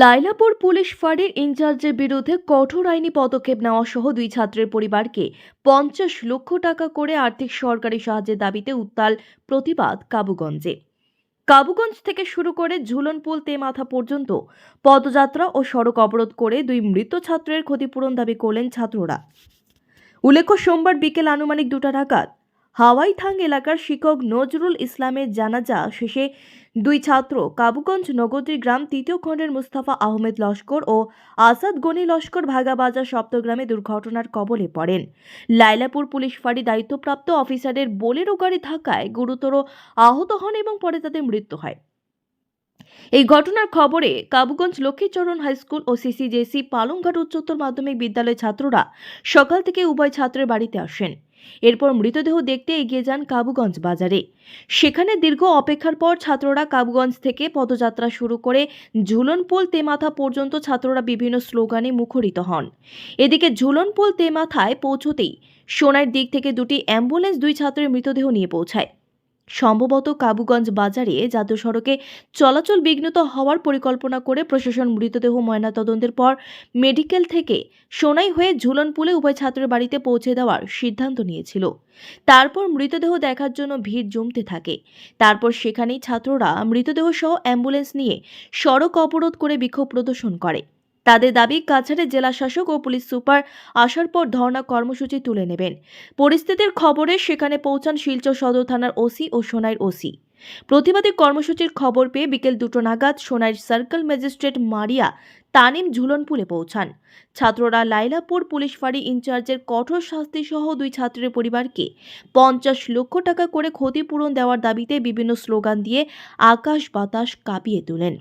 Lailapur police ফাঁড়ির ইনচার্জের বিরুদ্ধে কঠোর আইনি পদক্ষেপ নেওয়া সহ দুই ছাত্রের পরিবারকে পঞ্চাশ লক্ষ টাকা করে আর্থিক সরকারি সাহায্যের দাবিতে উত্তাল প্রতিবাদ কাবুগঞ্জে। কাবুগঞ্জ থেকে শুরু করে ঝুলনপুল, তেমাথা পর্যন্ত পদযাত্রা ও সড়ক অবরোধ করে দুই মৃত ছাত্রের ক্ষতিপূরণ দাবি করলেন ছাত্ররা। উল্লেখ্য, সোমবার বিকেল আনুমানিক দুটা নাগাদ হাওয়াইথাং এলাকার শিক্ষক নজরুল ইসলামের জানাজা শেষে দুই ছাত্র, কাবুগঞ্জ নগরী গ্রাম তৃতীয় খণ্ডের মুস্তাফা আহমেদ লস্কর ও আসাদ গনি লস্কর ভাগাবাজার সপ্তগ্রামে দুর্ঘটনার কবলে পড়েন। লাইলাপুর পুলিশ ফাঁড়ি দায়িত্বপ্রাপ্ত অফিসারের বোলেরো গাড়ি ধাক্কায় গুরুতর আহত হন এবং পরে তাদের মৃত্যু হয়। এই ঘটনার খবরে কাবুগঞ্জ লক্ষ্মীচরণ হাই স্কুল ও C C J C Palongghat উচ্চতর মাধ্যমিক বিদ্যালয়ের ছাত্ররা সকাল থেকে উভয় ছাত্রের বাড়িতে আসেন। এরপর মৃতদেহ দেখতে এগিয়ে যান কাবুগঞ্জ বাজারে। সেখানে দীর্ঘ অপেক্ষার পর ছাত্ররা কাবুগঞ্জ থেকে পদযাত্রা শুরু করে ঝুলনপুল তেমাথা পর্যন্ত ছাত্ররা বিভিন্ন স্লোগানে মুখরিত হন। এদিকে ঝুলনপুল তেমাথায় পৌঁছতেই সোনার দিক থেকে দুটি অ্যাম্বুলেন্স দুই ছাত্রের মৃতদেহ নিয়ে পৌঁছায়। সম্ভবত কাবুগঞ্জ বাজারে জাতীয় সড়কে চলাচল বিঘ্নিত হওয়ার পরিকল্পনা করে প্রশাসন মৃতদেহ ময়নাতদন্তের পর মেডিকেল থেকে সোনাই হয়ে ঝুলনপুলে উভয় ছাত্রের বাড়িতে পৌঁছে দেওয়ার সিদ্ধান্ত নিয়েছিল। তারপর মৃতদেহ দেখার জন্য ভিড় জমতে থাকে। তারপর সেখানেই ছাত্ররা মৃতদেহ সহ অ্যাম্বুলেন্স নিয়ে সড়ক অবরোধ করে বিক্ষোভ প্রদর্শন করে। তাদের দাবি কাছাড়ের জেলা শাসক ও পুলিশ সুপার আসার পর ধর্ণা কর্মসূচি তুলে নেবেন। পরিস্থিতির খবরে সেখানে পৌঁছান শিলচর সদর থানার ওসি ও সোনাইর ওসি। প্রতিবাদী কর্মসূচির খবর পেয়ে বিকেল দুটো নাগাদ সোনাইর সার্কেল ম্যাজিস্ট্রেট মারিয়া তানিম ঝুলনপুলে পৌঁছান। ছাত্ররা লাইলাপুর পুলিশ ফাঁড়ি ইনচার্জের কঠোর শাস্তি সহ দুই ছাত্রের পরিবারকে পঞ্চাশ লক্ষ টাকা করে ক্ষতিপূরণ দেওয়ার দাবিতে বিভিন্ন স্লোগান দিয়ে আকাশ বাতাস কাঁপিয়ে তোলেন।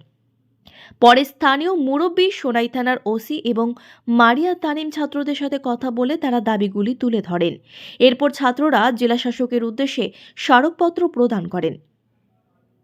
পরে স্থানীয় মুরব্বী সোনাই থানার ওসি এবং মারিয়া তানিম ছাত্রদের সাথে কথা বলে তারা দাবিগুলি তুলে ধরেন। এরপর ছাত্ররা জেলাশাসকের উদ্দেশ্যে স্মারকপত্র প্রদান করেন।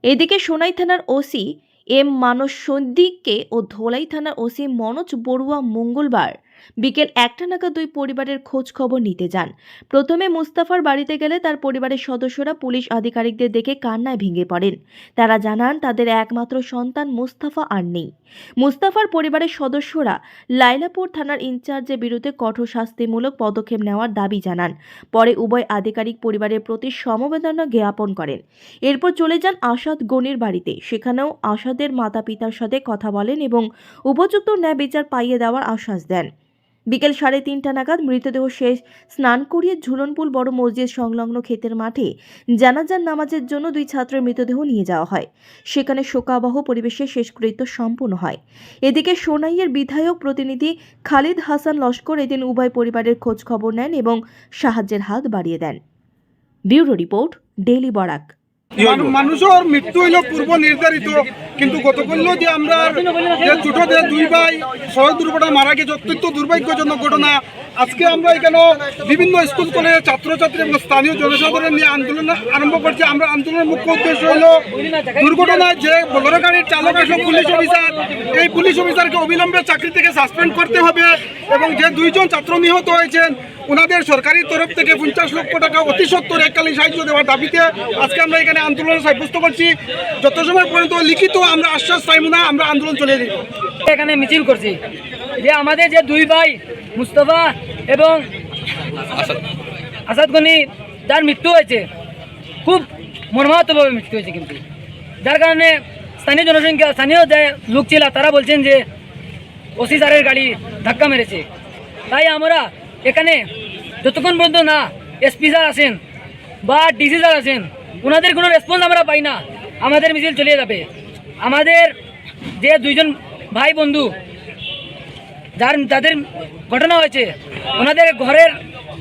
এদিকে সোনাই থানার ওসি এম মানস সন্দিককে ও ধোলাই থানার ওসি মনোজ বড়ুয়া মঙ্গলবার বিকেল একটা নাগাদ দুই পরিবারের খোঁজ খবর নিতে যান। প্রথমে মুস্তাফার বাড়িতে গেলে তার পরিবারের সদস্যরা পুলিশ আধিকারিকদের দেখে কান্নায় ভেঙে পড়েন। তারা জানান, তাদের একমাত্র সন্তান মুস্তাফা আর নেই। মুস্তাফার পরিবারের সদস্যরা লাইলাপুর থানার ইনচার্জের বিরুদ্ধে কঠোর শাস্তিমূলক পদক্ষেপ নেওয়ার দাবি জানান। পরে উভয় আধিকারিক পরিবারের প্রতি সমবেদনা জ্ঞাপন করেন। এরপর চলে যান আসাদ গনির বাড়িতে। সেখানেও আসাদের মাতা পিতার সাথে কথা বলেন এবং উপযুক্ত ন্যায় বিচার পাইয়ে দেওয়ার আশ্বাস দেন। বিকেল সাড়ে তিনটা নাগাদ মৃতদেহ শেষ স্নান করিয়ে ঝুলনপুল বড় মসজিদ সংলগ্ন ক্ষেতের মাঠে জানাজার নামাজের জন্য দুই ছাত্রের মৃতদেহ নিয়ে যাওয়া হয়। সেখানে শোকাবহ পরিবেশে শেষকৃত্য সম্পূর্ণ হয়। এদিকে সোনাইয়ের বিধায়ক প্রতিনিধি খালিদ হাসান লস্কর এদিন উভয় পরিবারের খোঁজ খবর নেন এবং সাহায্যের হাত বাড়িয়ে দেন। Bureau report, daily Barak. মানু- মানুষের মৃত্যু হইল পূর্ব নির্ধারিত কিন্তু গতকাল যে আমরা যে ছোট যে দুই ভাই সড়ক দুর্ঘটনা মারা গেছে, অত্যন্ত দুর্ভাগ্যজনক ঘটনা। আজকে আমরা এখানে বিভিন্ন স্কুল, কলেজের ছাত্রছাত্রী এবং স্থানীয় জনসাধারণ নিয়ে আন্দোলন আরম্ভ করছি। আমরা আন্দোলনের মুখ্য উদ্দেশ্য হলো দুর্ঘটনায় যে বলেরো গাড়ির চালক আসলো পুলিশ অফিসার, এই পুলিশ অফিসারকে অবিলম্বে চাকরি থেকে সাসপেন্ড করতে হবে এবং যে দুইজন ছাত্র নিহত হয়েছেন ওনাদের সরকারি তরফ থেকে পঞ্চাশ লক্ষ টাকা অতি সত্তর এককালীন সাহায্য দেওয়ার দাবিতে আজকে আমরা এখানে আন্দোলন সাব্যস্ত করছি। যত সময় পর্যন্ত লিখিত আমরা আশ্বাস পাইব না আমরা আন্দোলন চলে যাব এখানে মিছিল করছি। যে আমাদের যে দুই ভাই মুস্তফা এবং আসাদ গনি যার মৃত্যু হয়েছে খুব মর্মাহতভাবে মৃত্যু হয়েছে কিন্তু। যার কারণে স্থানীয় জনসংখ্যা স্থানীয় যে লোক ছিল তারা বলছেন যে ওসি স্যারের গাড়ি ধাক্কা মেরেছে। তাই আমরা এখানে যতক্ষণ পর্যন্ত না এসপি স্যার আসেন বা ডিসি স্যার আসেন, ওনাদের কোনো রেসপন্স আমরা পাই না। আমাদের মিছিল চলে যাবে। আমাদের যে দুইজন ভাই বন্ধু, যার যাদের ঘটনা হয়েছে, ওনাদের ঘরের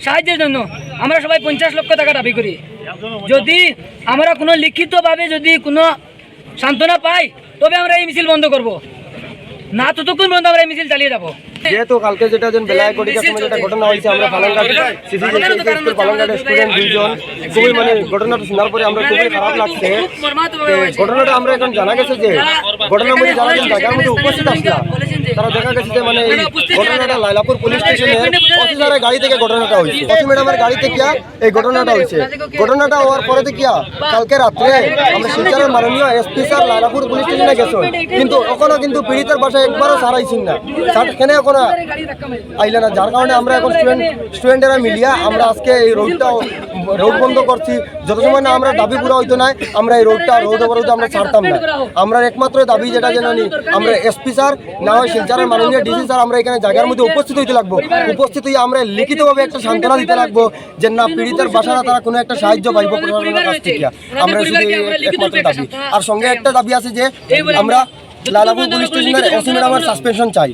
সাহায্যের জন্য আমরা সবাই পঞ্চাশ লক্ষ টাকা দাবি করি। যদি আমরা কোনো লিখিতভাবে যদি কোনো সান্ত্বনা পাই, তবে আমরা এই মিছিল বন্ধ করব। না, ততক্ষণ পর্যন্ত আমরা এই মিছিল চালিয়ে যাব। যেহেতু কালকে যেটা যেন বেলায় কোটিকার সময় যেটা ঘটনা হয়েছে আমরা পালনঘাট সিসি স্কুল স্টুডেন্ট দুইজন খুবই মানে ঘটনাটা শোনার পরে আমরা খুবই খারাপ লাগছে ঘটনাটা আমরা এখন জানা গেছে যে ঘটনার মধ্যে যারা যেন জায়গার মধ্যে উপস্থিত আসলাম তারা দেখা গেছে যে মানে এই ঘটনাটা লাইলাপুর পুলিশ স্টেশনের অফিসারের গাড়ি থেকে ঘটনাটা হয়েছে অফি ম্যাডামের গাড়ি থেকে এই ঘটনাটা হয়েছে ঘটনাটা হওয়ার পরে থেকে কালকে রাত্রে আমরা শিলচরের মাননীয় এসপি স্যার লাইলাপুর পুলিশ স্টেশনে গেছো কিন্তু ওখানে কিন্তু পীড়িতের বাসায় একবারও সারাইছেন না স্যার এখানে আইলে না। যার কারণে আমরা এখন স্টুডেন্ট স্টুডেন্টেরা মিলিয়া আমরা আজকে এই রোডটা রোড বন্ধ করছি। যত সময় না আমরা দাবি পুরো হইতো না আমরা এই রোডটা রোড অবরোধ আমরা ছাড়তাম না। আমরা একমাত্র দাবি যেটা যেন নি আমরা এসপি স্যার না হয় শিলচরের মাননীয় ডিসি স্যার আমরা এখানে জায়গার মধ্যে উপস্থিত হইতে লাগবো। উপস্থিত হয়ে আমরা লিখিতভাবে একটা সান্ত্বনা দিতে লাগবো যে না, পীড়িতের বাসারা তারা কোনো একটা সাহায্য পাইব প্রশাসনের কাছ থেকে। আমরা শুধু একমাত্র দাবি। আর সঙ্গে একটা দাবি আছে যে, আমরা লালাপুর পুলিশ স্টেশনের ওসি ম্যাডামের সাসপেনশন চাই।